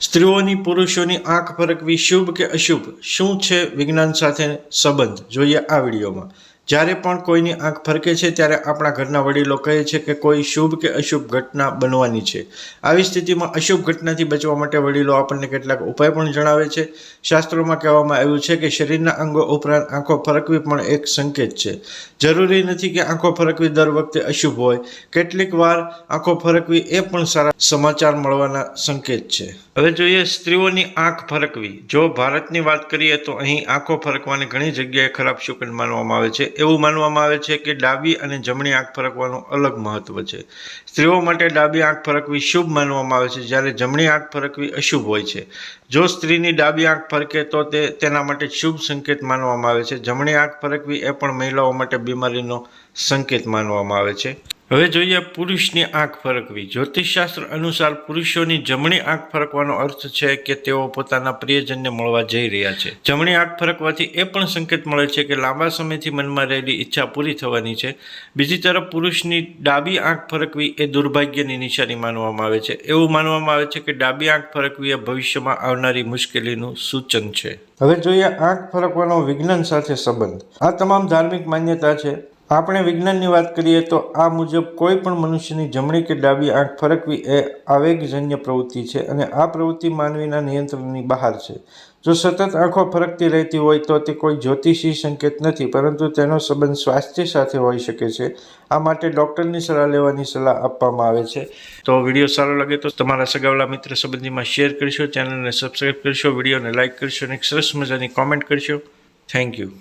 સ્ત્રીઓની પુરુષોની આંખ ફરકવી શુભ કે અશુભ? શું છે વિજ્ઞાન સાથે સંબંધ? જોઈએ આ વિડીયોમાં. જ્યારે પણ કોઈની આંખ ફરકે છે, ત્યારે આપણા ઘરના વડીલો કહે છે કે કોઈ શુભ કે અશુભ ઘટના બનવાની છે. આવી સ્થિતિમાં અશુભ ઘટનાથી બચવા માટે વડીલો આપણને કેટલાક ઉપાય પણ જણાવે છે. શાસ્ત્રોમાં કહેવામાં આવ્યું છે કે શરીરના અંગો ઉપરાંત આંખો ફરકવી પણ એક સંકેત છે. જરૂરી નથી કે આંખો ફરકવી દર વખતે અશુભ હોય. કેટલીક વાર આંખો ફરકવી એ પણ સારા સમાચાર મળવાના સંકેત છે. હવે જોઈએ સ્ત્રીઓની આંખ ફરકવી. જો ભારતની વાત કરીએ તો અહીં આંખો ફરકવાની ઘણી જગ્યાએ ખરાબ શુકન માનવામાં આવે છે. એવું માનવામાં આવે છે કે ડાબી અને જમણી આંખ ફરકવાનું અલગ મહત્વ છે. સ્ત્રીઓ માટે ડાબી આંખ ફરકવી શુભ માનવામાં આવે છે, જ્યારે જમણી આંખ ફરકવી અશુભ હોય છે. જો સ્ત્રીની ડાબી આંખ ફરકે તો તે તેના માટે શુભ સંકેત માનવામાં આવે છે. જમણી આંખ ફરકવી એ પણ મહિલાઓ માટે બીમારીનો સંકેત માનવામાં આવે છે. હવે જોઈએ પુરુષની આંખ ફરકવી. જ્યોતિષશાસ્ત્ર અનુસાર પુરુષોની જમણી આંખ ફરકવાનો અર્થ છે કે તેઓ પોતાના પ્રિયજનને મળવા જઈ રહ્યા છે. જમણી આંખ ફરકવાથી એ પણ સંકેત મળે છે કે લાંબા સમયથી મનમાં રહેલી ઈચ્છા પૂરી થવાની છે. બીજી તરફ પુરુષની ડાબી આંખ ફરકવી એ દુર્ભાગ્યની નિશાની માનવામાં આવે છે. એવું માનવામાં આવે છે કે ડાબી આંખ ફરકવી એ ભવિષ્યમાં આવનારી મુશ્કેલીનું સૂચન છે. હવે જોઈએ આંખ ફરકવાનો વિજ્ઞાન સાથે સંબંધ. આ તમામ ધાર્મિક માન્યતા છે. આપણે વિજ્ઞાનની વાત કરીએ તો આ મુજબ કોઈ પણ મનુષ્યની જમણી કે ડાબી આંખ ફરકવી એ આવેગજન્ય પ્રવૃત્તિ છે અને આ પ્રવૃત્તિ માનવીના નિયંત્રણની બહાર છે. જો સતત આંખો ફરકતી રહેતી હોય તો તે કોઈ જ્યોતિષી સંકેત નથી, પરંતુ તેનો સંબંધ સ્વાસ્થ્ય સાથે હોઈ શકે છે. આ માટે ડૉક્ટરની સલાહ લેવાની સલાહ આપવામાં આવે છે. તો વીડિયો સારો લાગે તો તમારા સગાવલા મિત્ર સંબંધીમાં શેર કરશો, ચેનલને સબસ્ક્રાઈબ કરશો, વિડીયોને લાઇક કરશો અને સરસ મજાની કોમેન્ટ કરશો. Thank you.